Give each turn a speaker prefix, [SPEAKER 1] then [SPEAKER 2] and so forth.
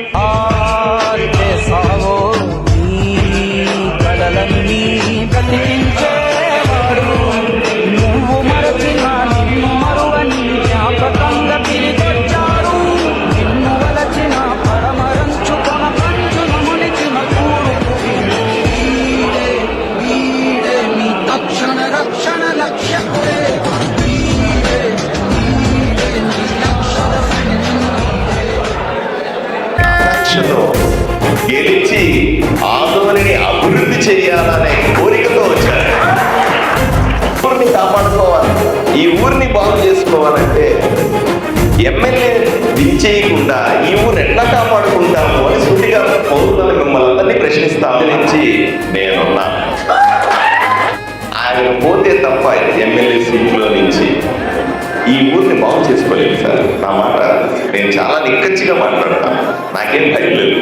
[SPEAKER 1] Oh.
[SPEAKER 2] లక్ష్యంలో గెలిచి ఆందోళనని అభివృద్ధి చేయాలనే కోరికతో వచ్చారు. ఊరిని కాపాడుకోవాలి. ఈ ఊరిని బాగు చేసుకోవాలంటే ఎమ్మెల్యే దించేయకుండా ఈ ఊరిని ఎట్లా కాపాడుకుంటాము అని సూటిగా పౌరులను మిమ్మల్ని అందరినీ ప్రశ్నిస్తాము నుంచి నేనున్నా. ఆయన పోతే తప్ప ఎమ్మెల్యే సీట్లో నుంచి ఈ ఊరిని బాగు చేసుకోలేదు సార్. నా మాట నేను చాలా నిక్కచ్చిగా మాట్లాడతాను. నాకేం భయం లేదు